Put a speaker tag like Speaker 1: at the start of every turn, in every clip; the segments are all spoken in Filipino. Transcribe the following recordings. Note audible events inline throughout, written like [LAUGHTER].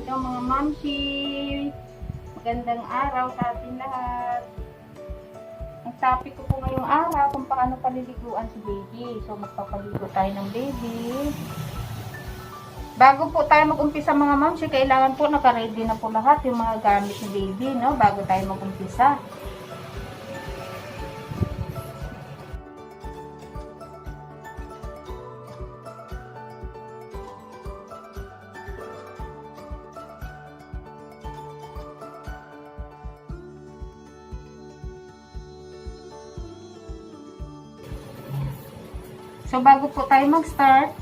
Speaker 1: Ito mga mamsi. Magandang araw sa ating lahat. Ngayong araw kung paano paliliguan si baby. So magpapaligo tayo ng baby. Bago po tayo mag-umpisa mga mamsi, kailangan po naka-ready na po lahat yung mga gamit ni baby, no? Bago tayo mag-umpisa. So bago po tayo mag-start,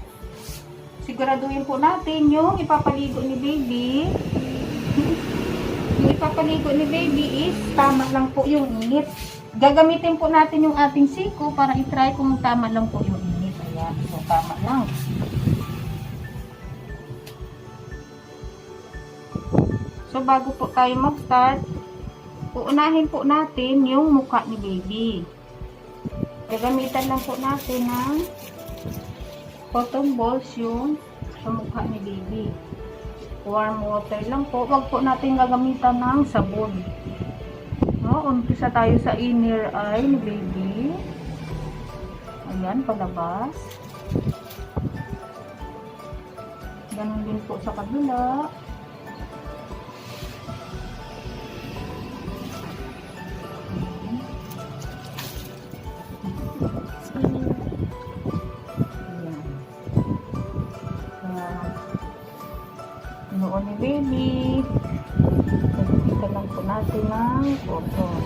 Speaker 1: siguraduhin po natin yung ipapaligo ni baby. [LAUGHS] yung ipapaligo ni baby is tama lang po yung init. Gagamitin po natin yung ating siko para i-try kung tama lang po yung init. Ayan, so tama lang. So bago po tayo mag-start, uunahin po natin yung mukha ni baby. Gagamitan lang po natin ng cotton balls yung sa mukha ni baby. Warm water lang po. Huwag po natin gagamitan ng sabon. No, umpisa tayo sa inner eye ni baby. Ayan, palabas. Ganon din po sa kabila. Baby. Nagpita lang po natin ng cotton.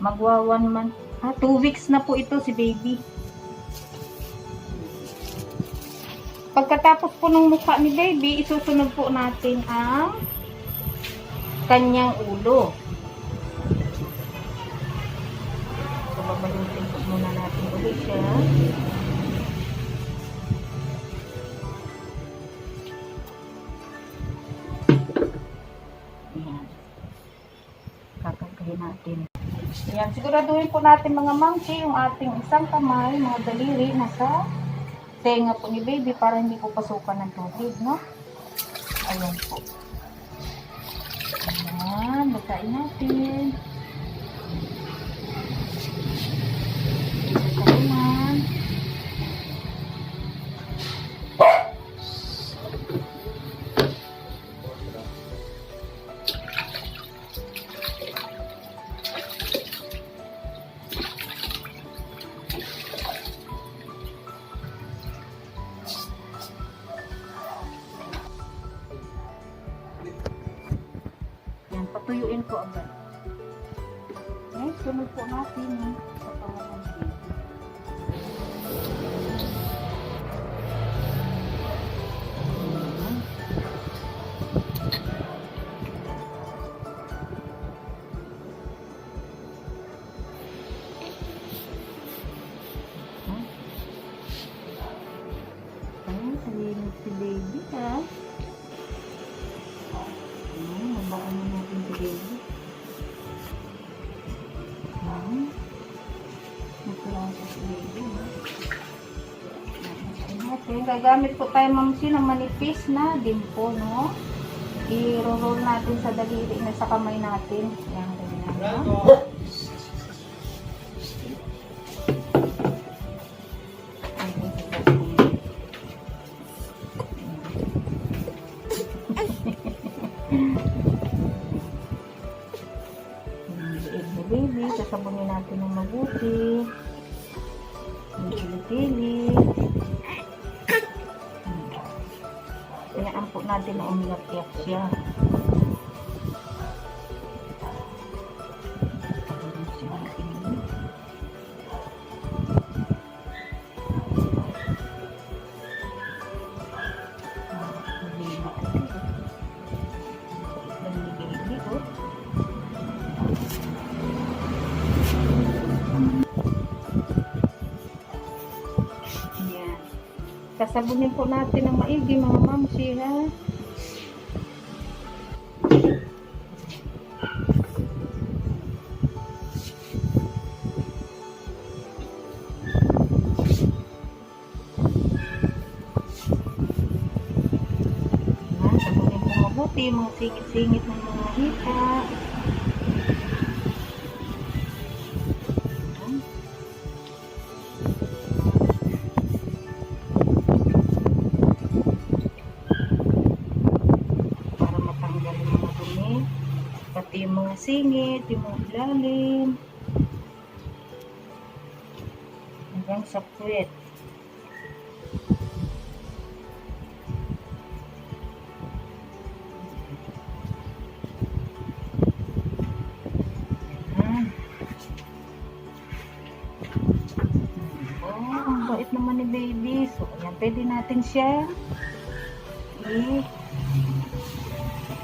Speaker 1: Magwa one month. Ah, two weeks na po ito si baby. Pagkatapos po ng mukha ni baby, isusunod po natin ang kanyang ulo. Muna natin ulit siya. Ayan. Kakagahin natin. Ayan, siguraduhin po natin mga mangsi yung ating isang kamay, mga daliri, nasa tenga po ni baby para hindi po pasukan ng tubig, no? Ayan po. Ayan, batayin natin. Tahimik si baby ha. Gagamit po tayo mamsi ng manipis na dimpo, no? I-roll natin sa daliri na sa kamay natin. Ayan, ganyan. no? Baby, sasabunin natin ng mabuti. Yung natin na umiyak-iyak siya. sasabunin po natin ng maigi mga mamsi ha mabuti yung mga singit-singit ng mga hita. Para matanggal yung mga dumi. Pati yung mga singit, yung mga ilalim. Hanggang sa puwet ni baby. So, ayan, pwede natin siya i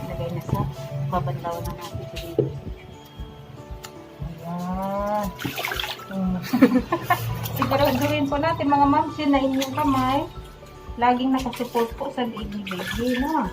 Speaker 1: lagay na sa babanlaw na natin si baby. Ayan. Hmm. [LAUGHS] Siguraduhin po natin mga yun na inyong kamay laging nakasupport po sa ni baby, no?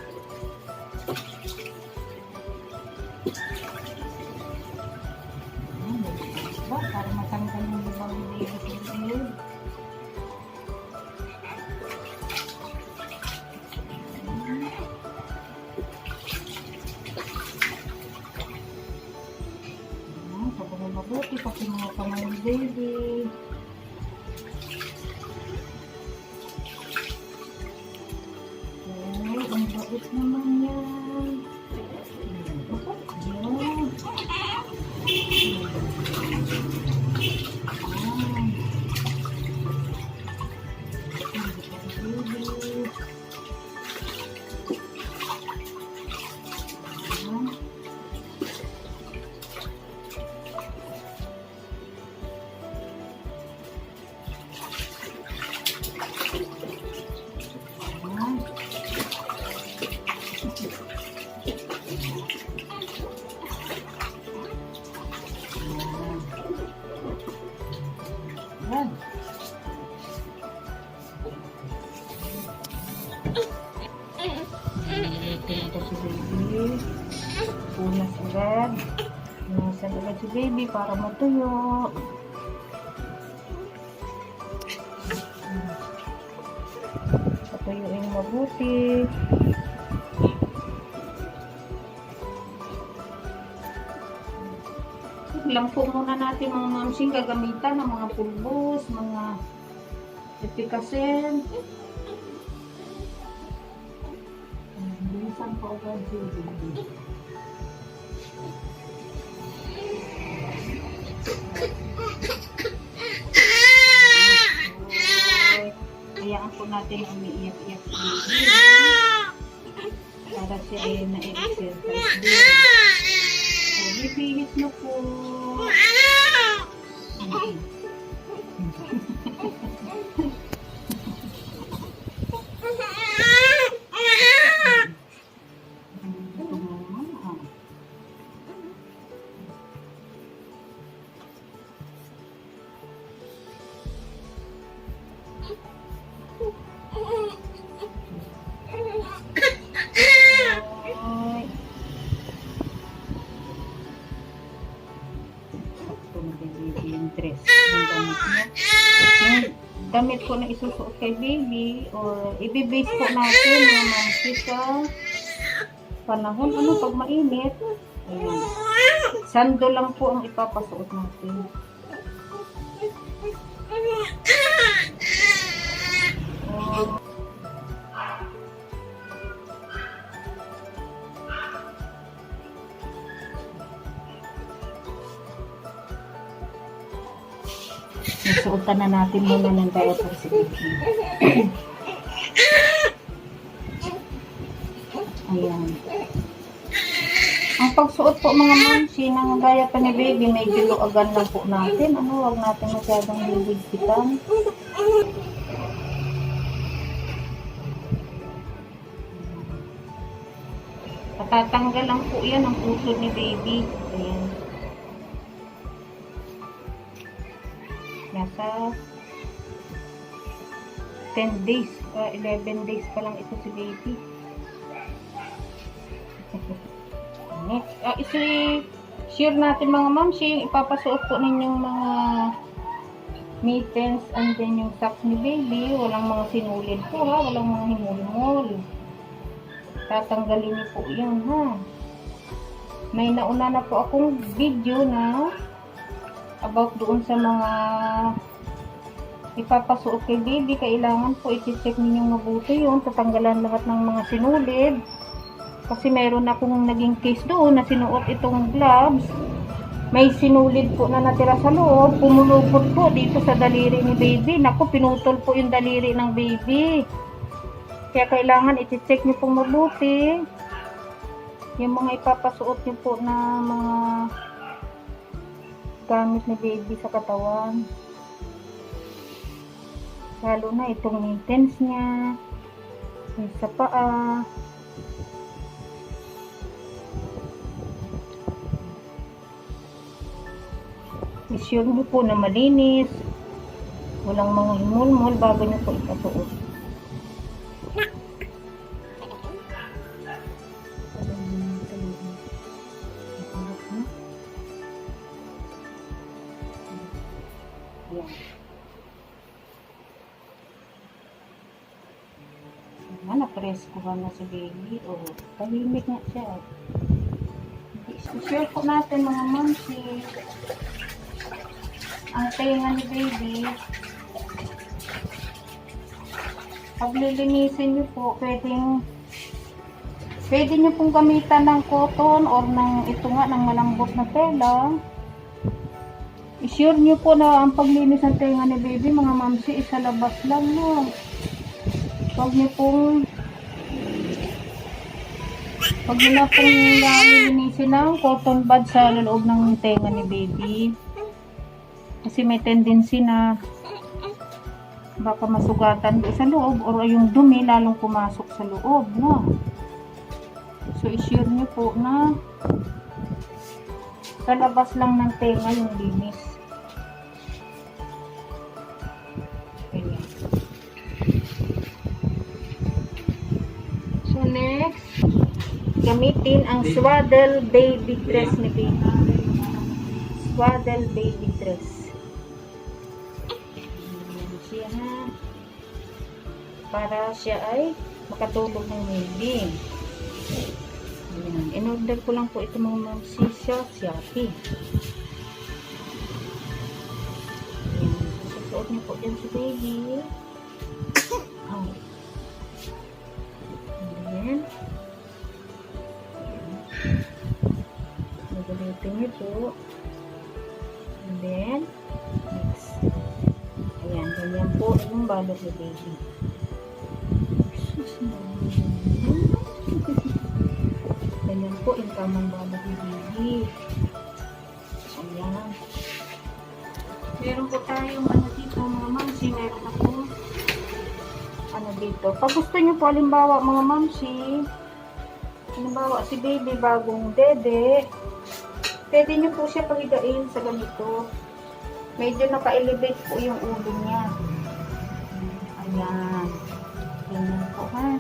Speaker 1: Kamay para matuyo. Patuyuin mabuti. Lampo muna natin mga mamsing gagamitan ng mga pulbos, mga epikasen. Bilisan po agad si po natin umiiyak-iyak si baby. Para siya ay na-exercise din. O, bibihis na po. Mm. Damit ko na isusuot kay baby or ibibase po natin mga mamsi panahon. Ano pag mainit? Sando lang po ang ipapasuot natin. Nasuotan na natin muna ng diaper si baby. Ayan. Ang pagsuot po mga mamsi ng diaper ni baby, medyo luagan lang po natin. Ano, wag natin masyadong liligpitan. Patatanggal lang po yan ang puso ni baby. Ayan. Nasa 10 days, ah, 11 days pa lang ito si baby. [LAUGHS] Next, ah, isi share natin mga ma'am, siya yung ipapasuot po ninyong mga mittens and then yung socks ni baby. Walang mga sinulid po ha, walang mga himul-mul. Tatanggalin niyo po yun ha. May nauna na po akong video na about doon sa mga ipapasuot kay baby, kailangan po i-check ninyong mabuti yun, tatanggalan lahat ng mga sinulid. Kasi meron akong naging case doon na sinuot itong gloves. May sinulid po na natira sa loob, pumulupot po dito sa daliri ni baby. Naku, pinutol po yung daliri ng baby. Kaya kailangan i-check niyo pong mabuti. Yung mga ipapasuot niyo po na mga gamit ni baby sa katawan. Lalo na itong mittens niya, yung sa paa. Isure niyo po na malinis. Walang mga himulmol bago niyo po ipasuot. Napreskohan na si baby. O, tahimik nga siya. I-share po natin mga mamsi. Ang tenga ni baby. Pag lilinisin niyo po, pwedeng pwede niyo pong gamitan ng cotton or ng ito nga, ng malambot na tela. I-sure nyo po na ang paglinis ng tenga ni baby, mga mamsi, isa labas lang, no? Huwag nyo pong Nyo na pong lilinisin ng cotton bud sa loob ng tenga ni baby. Kasi may tendency na baka masugatan sa loob or yung dumi lalong pumasok sa loob, no? So, i-sure nyo po na sa labas lang ng tenga yung linis. Gamitin ang swaddle baby dress ni baby. Swaddle baby dress. Siya ha. Para siya ay makatulog ng baby. Ayan. In-order ko lang po ito mga ma'am si Shopee. Ayan. Susuot niyo po dyan si baby. Ayan, po yung balot ni baby. Ganyan po yung tamang balot ni baby. Ayan. Meron po tayong ano dito mga mamsi. Meron ako ano dito. Pag gusto nyo po, halimbawa mga mamsi, halimbawa si baby bagong dede, pwede nyo po siya pahigain sa ganito. Medyo naka-elevate po yung ulo niya. Ayan. Ganyan po ha.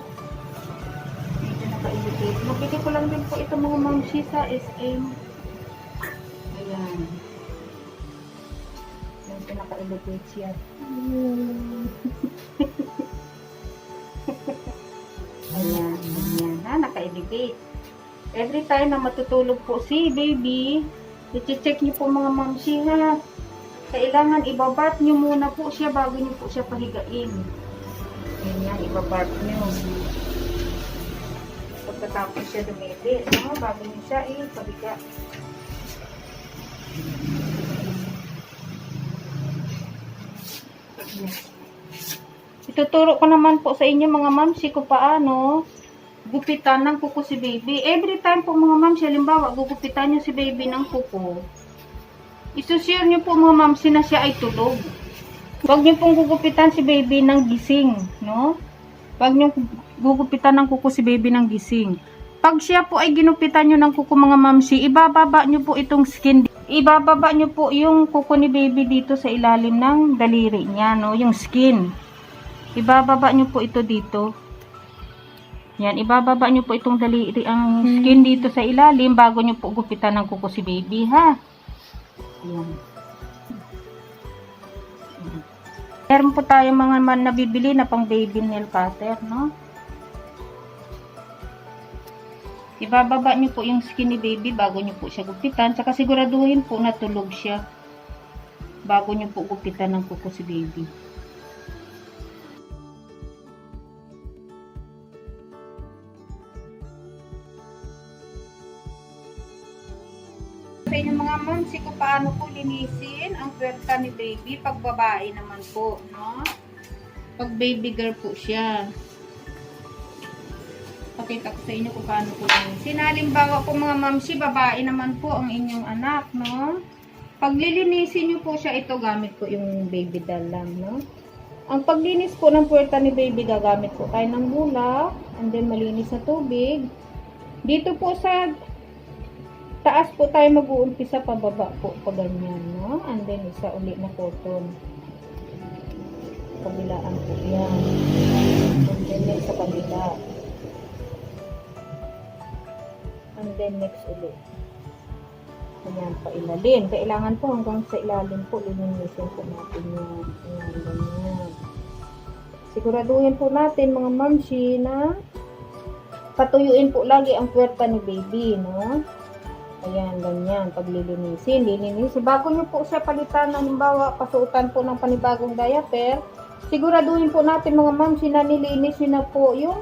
Speaker 1: Medyo naka-elevate. Nabili ko lang din po ito mga mamsi sa SM. Ayan. Medyo naka-elevate siya. [LAUGHS] Ayan, ayan ha, naka-elevate. Every time na matutulog po si baby, i-check niyo po mga mamsi ha. Kailangan ibabat niyo muna po siya bago niyo po siya pahigain. Ganyan, ibabat niyo. Pagkatapos siya dumili, no? bago niyo siya ipahiga. Ituturo ko naman po sa inyo mga mamsi kung paano gupitan ng kuko si baby. Every time po mga mamsi, halimbawa gugupitan niyo si baby ng kuko, isusure niyo po mga mamsi na siya ay tulog. Huwag niyo pong gugupitan si baby ng gising, no? Huwag niyo gugupitan ng kuko si baby ng gising. Pag siya po ay ginupitan niyo ng kuko mga mamsi, ibababa niyo po itong skin. Ibababa niyo po yung kuko ni baby dito sa ilalim ng daliri niya, no? Yung skin. ibababa nyo po ito dito. Yan, ibababa nyo po itong daliri, ang skin dito sa ilalim bago nyo po gupitan ng kuko si baby, ha? Yan. Meron po tayo mga man nabibili na pang baby nail cutter, no? Ibababa nyo po yung skin ni baby bago nyo po siya gupitan. Saka siguraduhin po na tulog siya bago nyo po gupitan ng kuko si baby. Mga momsi kung paano po linisin ang puwerta ni baby pag babae naman po, no? Pag baby girl po siya. Pakita ko sa inyo kung paano po linisin. Halimbawa po mga momsi, babae naman po ang inyong anak, no? Pag lilinisin nyo po siya, ito gamit ko yung baby doll lang, no? Ang paglinis po ng puwerta ni baby, gagamit po tayo ng bula, and then malinis na tubig. Dito po sa taas po tayo mag-uumpisa pababa po pa ganyan, no? And then isa uli na cotton. Kabilaan po yan. And then next sa kabila. And then next uli. Ayan, pa ilalim. Kailangan po hanggang sa ilalim po, lilinisin po natin yan. Ayan, ganyan. Siguraduhin po natin mga mamshi na patuyuin po lagi ang puwerta ni baby, no? Ayan, ganyan. Paglilinisin, lilinisin. Bago nyo po siya palitan, halimbawa, pasuotan po ng panibagong diaper, siguraduhin po natin mga ma'am, sinanilinis nyo na po yung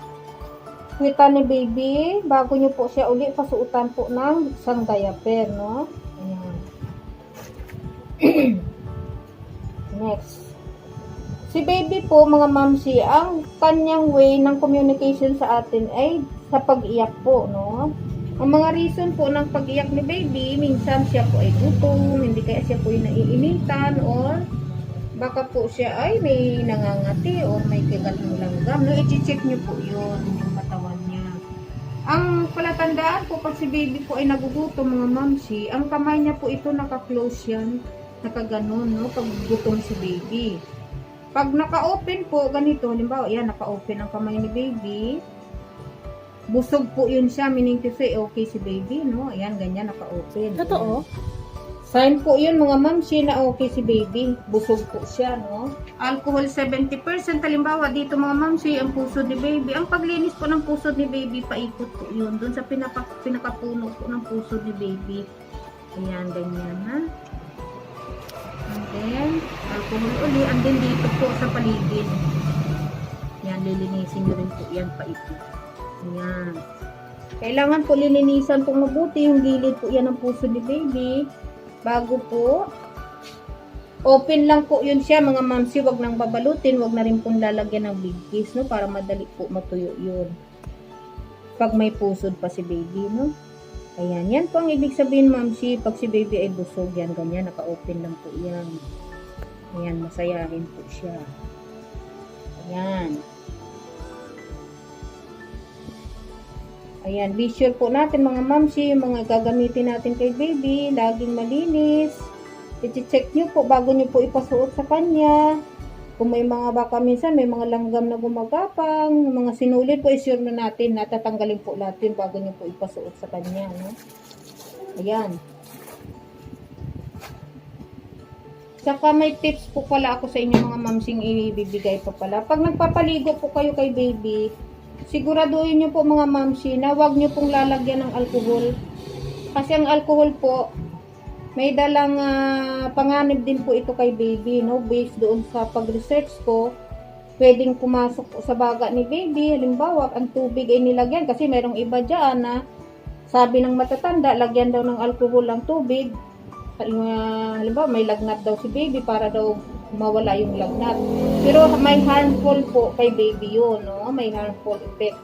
Speaker 1: kwita ni baby. Bago nyo po siya uli, pasuotan po ng isang diaper, no? Ayan. [CLEARS THROAT] Next. Si baby po, mga mamsi, ang kanyang way ng communication sa atin ay sa pag-iyak po, no? Ang mga reason po ng pag-iyak ni baby, minsan siya po ay gutom, hindi kaya siya po ay naiinitan, or baka po siya ay may nangangati or may kagat ng langgam. No, i-check nyo po yun, yung katawan niya. Ang palatandaan po pag baby po ay nagugutom mga mamsi, ang kamay niya po ito naka-close yan, nakaganon, no, pag gutom si baby. Pag naka-open po, ganito, halimbawa, yan, naka-open ang kamay ni baby, busog po yun siya, meaning to say, okay si baby, no? Ayan, ganyan, naka-open.
Speaker 2: Totoo?
Speaker 1: Sign po yun, mga mamsi, na okay si baby. Busog po siya, no? Alcohol 70%. Halimbawa, dito mga mamsi, ang puso ni baby. Ang paglinis po ng puso ni baby, paikot po yun. Doon sa pinaka, pinakapuno po ng puso ni baby. Ayan, ganyan, ha? And then, alcohol uli. And then, dito po sa paligid. Yan, lilinisin nyo rin po yan paikot. Ayan. Kailangan po lilinisan po mabuti yung gilid po yan ng puso ni baby. Bago po, open lang po yun siya mga mamsi. Wag nang babalutin. Wag na rin pong lalagyan ng big kiss, no? Para madali po matuyo yun. Pag may pusod pa si baby, no? Ayan. Yan po ang ibig sabihin, mamsi. Pag si baby ay busog, yan, ganyan. Naka-open lang po yan. Ayan, masayahin po siya. Ayan. Ayan, be sure po natin mga mamsi, yung mga gagamitin natin kay baby, laging malinis. I-check nyo po bago nyo po ipasuot sa kanya. Kung may mga baka minsan, may mga langgam na gumagapang, mga sinulit po, i-sure na natin, natatanggalin po natin bago nyo po ipasuot sa kanya. No? Ayan. Saka may tips po pala ako sa inyo mga mamsing ibibigay pa pala. Pag nagpapaligo po kayo kay baby, siguraduhin nyo po mga mamsi na huwag nyo pong lalagyan ng alcohol. Kasi ang alcohol po, may dalang ah, panganib din po ito kay baby, no? Based doon sa pag-research ko, pwedeng pumasok sa baga ni baby. Halimbawa, ang tubig ay nilagyan kasi merong iba dyan na sabi ng matatanda, lagyan daw ng alcohol ang tubig. Uh, halimbawa, may lagnat daw si baby para daw mawala yung lagnat. Pero may harmful po kay baby yun, no? May harmful effect.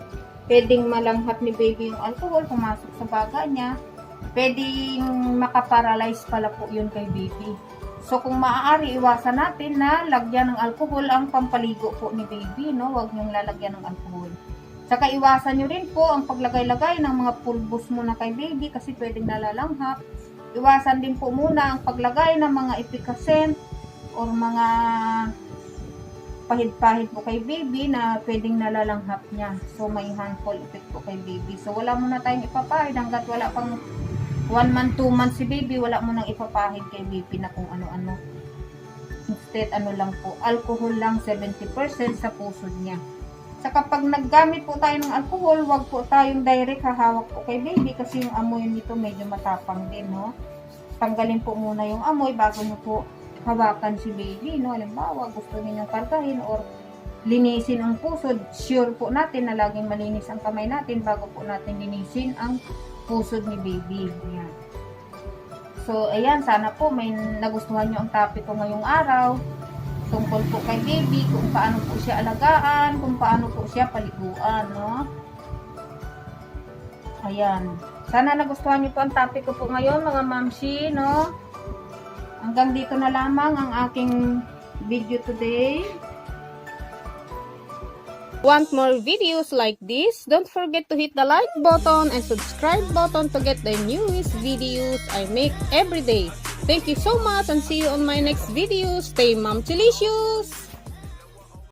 Speaker 1: Pwedeng malanghat ni baby yung alcohol, pumasok sa baga niya. Pwedeng makaparalyze pala po yun kay baby. So kung maaari, iwasan natin na lagyan ng alcohol ang pampaligo po ni baby, no? Huwag niyong lalagyan ng alcohol. Saka iwasan niyo rin po ang paglagay-lagay ng mga pulbos muna kay baby kasi pwedeng nalalanghap. Iwasan din po muna ang paglagay ng mga epicacent or mga pahid-pahid po kay baby na pwedeng nalalanghap niya. So, may handful effect po kay baby. So, wala muna tayong ipapahid hanggat wala pang 1 month, 2 months si baby, wala mo nang ipapahid kay baby na kung ano-ano. Instead, ano lang po, alcohol lang 70% sa puso niya. Sa kapag naggamit po tayo ng alcohol, wag po tayong direct hahawak po kay baby kasi yung amoy nito medyo matapang din, no? Tanggalin po muna yung amoy bago nyo po hawakan si baby, no? Halimbawa, gusto ninyong kargahin or linisin ang puso, sure po natin na laging malinis ang kamay natin bago po natin linisin ang puso ni baby. Yan. So, ayan, sana po may nagustuhan nyo ang topic ko ngayong araw tungkol po kay baby, kung paano po siya alagaan, kung paano po siya paliguan, no? Ayan. Sana nagustuhan niyo po ang topic ko po ngayon, mga mamshi, no? Hanggang dito na lamang ang aking video today.
Speaker 2: Want more videos like this? Don't forget to hit the like button and subscribe button to get the newest videos I make every day. Thank you so much and see you on my next video. Stay mom delicious!